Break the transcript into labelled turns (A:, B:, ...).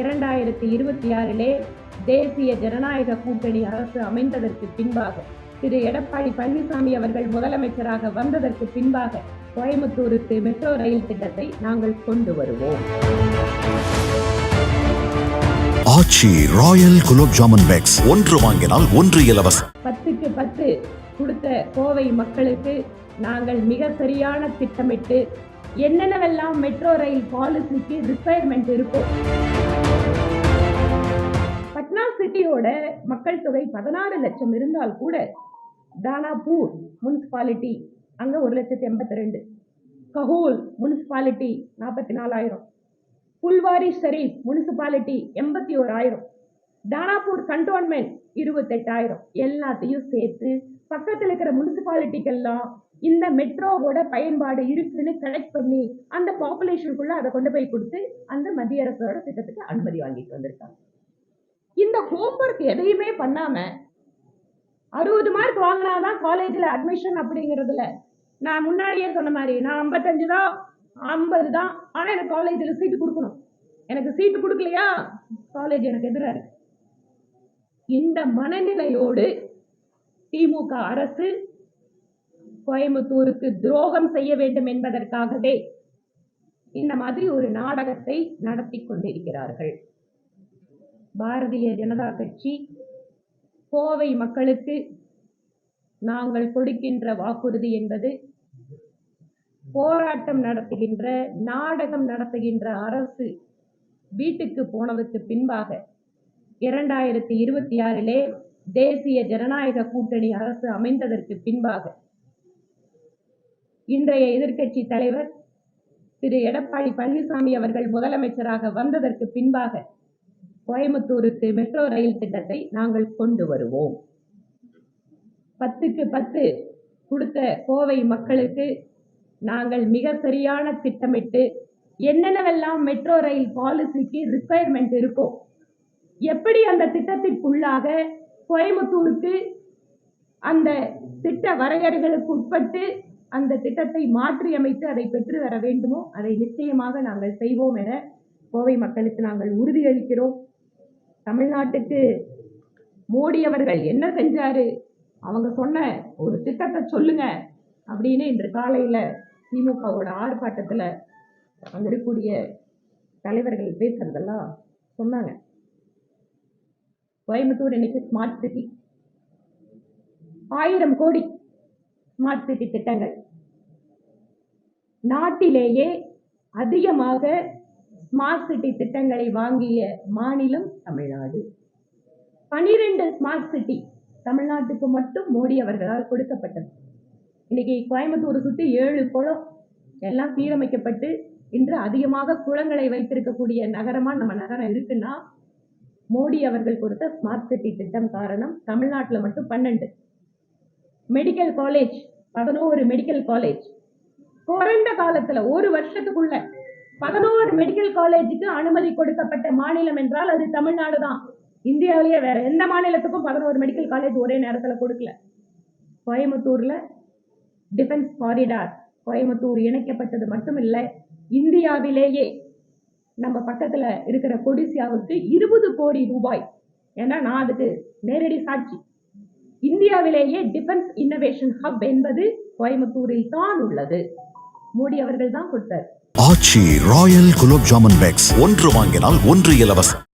A: இரண்டாயிரத்தி இருபத்தி ஆறிலே தேசிய ஜனநாயக கூட்டணி அரசு அமைந்ததற்கு பின்பாக திரு. எடப்பாடி பழனிசாமி அவர்கள் முதலமைச்சராக வந்ததற்கு பின்பாக கோயம்புத்தூருக்கு மெட்ரோ ரயில் திட்டத்தை நாங்கள் கொண்டு வருவோம்.
B: Aachi royal gulab jamun packs. ஒன்று வாங்கினால் ஒன்று இலவசம்.
A: பத்துக்கு பத்து கொடுத்த கோவை மக்களுக்கு நாங்கள் மிக சரியான திட்டமிட்டு என்னென்னவெல்லாம் மெட்ரோ ரயில் பாலிசிக்கு ரிக்குவயர்மெண்ட் இருக்கும் பட்னா சிட்டியோட மக்கள் தொகை பதினாறு லட்சம் இருந்தால் கூட தானாபூர் முனிசிபாலிட்டி அங்கே ஒரு லட்சத்தி எண்பத்தி ரெண்டு கஹூல் முனிசிபாலிட்டி நாற்பத்தி நாலாயிரம் புல்வாரி ஷரீஃப் முனிசிபாலிட்டி எண்பத்தி ஓராயிரம். தானாப்பூர் கண்டோன்மெண்ட் இருபத்தெட்டாயிரம். எல்லாத்தையும் சேர்த்து பக்கத்தில் இருக்கிற முனிசிபாலிட்டிக்கெல்லாம் இந்த மெட்ரோவோட பயன்பாடு இருக்குன்னு கலெக்ட் பண்ணி அந்த பாப்புலேஷனுக்குள்ள அதை கொண்டு போய் கொடுத்து அந்த மத்திய அரசோட திட்டத்துக்கு அனுமதி வாங்கிட்டு வந்திருக்காங்க. இந்த ஹோம்ஒர்க் எதையுமே பண்ணாம அறுபது மார்க் வாங்கினாதான் காலேஜில் அட்மிஷன் அப்படிங்கிறதுல நான் முன்னாடியே சொன்ன மாதிரி நான் ஐம்பத்தஞ்சு தான் ஐம்பது தான் ஆனால் எனக்கு காலேஜில் சீட்டு கொடுக்கணும். எனக்கு சீட்டு கொடுக்கலையா? காலேஜ் எனக்கு எதிராக இருக்கு. இந்த மனநிலையோடு திமுக அரசு கோயம்புத்தூருக்கு துரோகம் செய்ய வேண்டும் என்பதற்காகவே இந்த மாதிரி ஒரு நாடகத்தை நடத்தி கொண்டிருக்கிறார்கள். பாரதிய ஜனதா கட்சி கோவை மக்களுக்கு நாங்கள் கொடுக்கின்ற வாக்குறுதி என்பது போராட்டம் நடத்துகின்ற நாடகம் நடத்துகின்ற அரசு வீட்டுக்கு போனதுக்கு பின்பாக இரண்டாயிரத்தி இருபத்தி ஆறிலே தேசிய ஜனநாயக கூட்டணி அரசு அமைந்ததற்கு பின்பாக இன்றைய எதிர்க்கட்சி தலைவர் திரு. எடப்பாடி பழனிசாமி அவர்கள் முதலமைச்சராக வந்ததற்கு பின்பாக கோயம்புத்தூருக்கு மெட்ரோ ரயில் திட்டத்தை நாங்கள் கொண்டு வருவோம். பத்துக்கு பத்து கொடுத்த கோவை மக்களுக்கு நாங்கள் மிக சரியான திட்டமிட்டு என்னென்னவெல்லாம் மெட்ரோ ரயில் பாலிசிக்கு ரிக்குவயர்மெண்ட் இருக்கோ எப்படி அந்த திட்டத்திற்குள்ளாக கோயம்புத்தூருக்கு அந்த திட்ட வரையறைகளுக்கு உட்பட்டு அந்த திட்டத்தை மாற்றி அமைத்து அதை பெற்று வர வேண்டுமோ அதை நிச்சயமாக நாங்கள் செய்வோம் என கோவை மக்களுக்கு நாங்கள் உறுதியளிக்கிறோம். தமிழ்நாட்டுக்கு மோடி அவர்கள் என்ன செஞ்சாரு? அவங்க சொன்ன ஒரு திட்டத்தை சொல்லுங்க அப்படின்னு இன்று காலையில் திமுகவோட ஆர்ப்பாட்டத்தில் அங்கே இருக்கக்கூடிய தலைவர்கள் பேசுறதெல்லாம் சொன்னாங்க. கோயம்புத்தூர் இன்னைக்கு ஸ்மார்ட் சிட்டி ஆயிரம் கோடி ஸ்மார்ட் சிட்டி திட்டங்கள். நாட்டிலேயே அதிகமாக ஸ்மார்ட் சிட்டி திட்டங்களை வாங்கிய மாநிலம் தமிழ்நாடு. பனிரெண்டு ஸ்மார்ட் சிட்டி தமிழ்நாட்டுக்கு மட்டும் மோடி அவர்களால் கொடுக்கப்பட்டது. இன்னைக்கு கோயம்புத்தூர் சுற்றி ஏழு குளம் எல்லாம் சீரமைக்கப்பட்டு இன்று அதிகமாக குளங்களை வைத்திருக்கக்கூடிய நகரமாக நம்ம நகரம் இருக்குன்னா மோடி அவர்கள் கொடுத்த ஸ்மார்ட் சிட்டி திட்டம் காரணம் தமிழ்நாட்டில் மட்டும் பன்னெண்டு. மெடிக்கல் காலேஜ் பதினோரு மெடிக்கல் காலேஜ் குறைந்த காலத்துல ஒரு வருஷத்துக்குள்ள பதினோரு மெடிக்கல் காலேஜுக்கு அனுமதி கொடுக்கப்பட்ட மாநிலம் என்றால் அது தமிழ்நாடு தான். இந்தியாவிலேயே வேற எந்த மாநிலத்துக்கும் பதினோரு மெடிக்கல் காலேஜ் ஒரே நேரத்தில் கொடுக்கல. கோயம்புத்தூர்ல டிஃபென்ஸ் காரிடார் கோயம்புத்தூர் இணைக்கப்பட்டது மட்டும் இல்லை இந்தியாவிலேயே நம்ம பக்கத்தில் இருக்கிற கொடிசியாவுக்கு இருபது கோடி ரூபாய். ஏன்னா நான் அதுக்கு நேரடி சாட்சி. இந்தியாவிலேயே டிஃபென்ஸ் இன்னோவேஷன் ஹப் என்பது கோயம்புத்தூரில் தான் உள்ளது. மோடி அவர்கள் தான் கொடுத்தார்.
B: Aachi royal gulab jamun packs. ஒன்று வாங்கினால் ஒன்று இலவசம்.